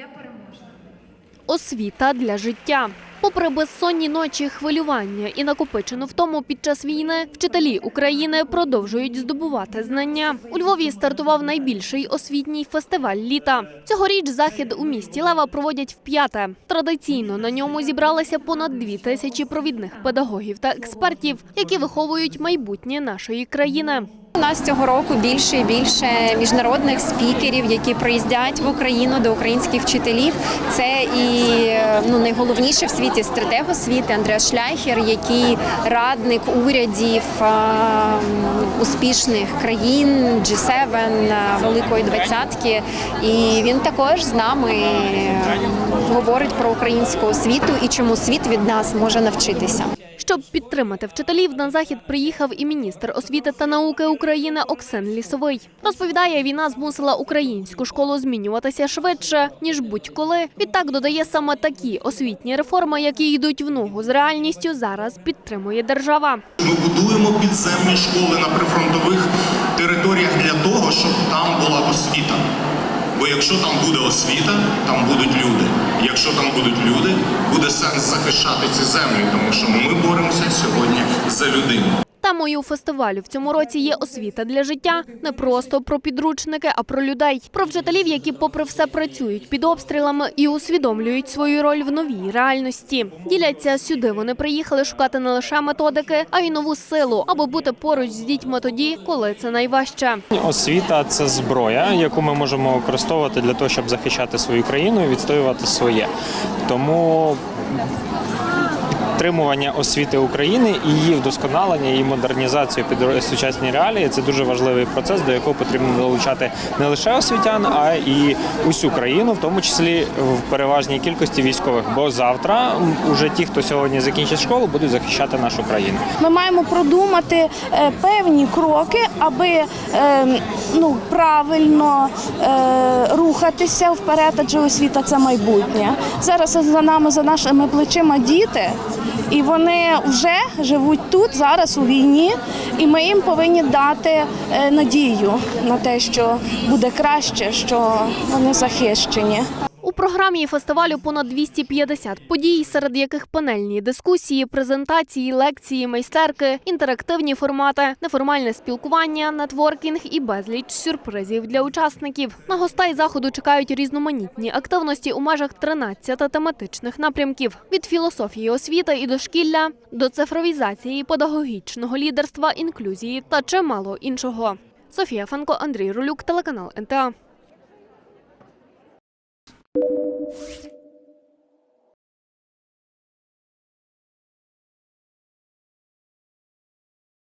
непереможна. Освіта для життя. Попри безсонні ночі, хвилювання і накопичену втому під час війни, вчителі України продовжують здобувати знання. У Львові стартував найбільший освітній фестиваль літа. Цьогоріч захід у місті Лева проводять вп'яте. Традиційно на ньому зібралися понад дві тисячі провідних педагогів та експертів, які виховують майбутнє нашої країни. Нас цього року більше і більше міжнародних спікерів, які приїздять в Україну до українських вчителів. Це і ну найголовніше в світі стратег освіти Андреас Шляхер, який радник урядів а, успішних країн G7, Великої двадцятки. І він також з нами е, говорить про українську освіту і чому світ від нас може навчитися. Щоб підтримати вчителів, на захід приїхав і міністр освіти та науки України Оксен Лісовий. Розповідає, війна змусила українську школу змінюватися швидше ніж будь-коли. Відтак додає саме такі освітні реформи, які йдуть в ногу з реальністю, зараз підтримує держава. Ми будуємо підземні школи на прифронтових територіях для того, щоб там була освіта. Бо якщо там буде освіта, там будуть люди. Якщо там будуть люди, буде сенс захищати ці землі, тому що ми боремося сьогодні за людину. Темою фестивалю в цьому році є освіта для життя не просто про підручники, а про людей, про вчителів, які, попри все, працюють під обстрілами і усвідомлюють свою роль в новій реальності. Діляться сюди. Вони приїхали шукати не лише методики, а й нову силу, аби бути поруч з дітьми тоді, коли це найважче. Освіта це зброя, яку ми можемо використовувати для того, щоб захищати свою країну і відстоювати своє. Тому підтримування освіти України і її вдосконалення, її модернізацію під сучасні реалії це дуже важливий процес, до якого потрібно долучати не лише освітян, а і усю країну, в тому числі в переважній кількості військових. Бо завтра уже ті, хто сьогодні закінчить школу, будуть захищати нашу країну. Ми маємо продумати е, певні кроки, аби е, ну, правильно е, рухатися вперед, адже освіта це майбутнє. Зараз за нами, за нашими плечима діти, і вони вже живуть тут, зараз у війні, і ми їм повинні дати е, надію на те, що буде краще, що вони захищені. У програмі фестивалю понад 250 подій, серед яких панельні дискусії, презентації, лекції, майстерки, інтерактивні формати, неформальне спілкування, нетворкінг і безліч сюрпризів для учасників. На гостей заходу чекають різноманітні активності у межах 13 тематичних напрямків від філософії освіти і дошкілля до цифровізації, педагогічного лідерства, інклюзії та чимало іншого. Софія Фанко, Андрій Рулюк, телеканал НТА. Thank you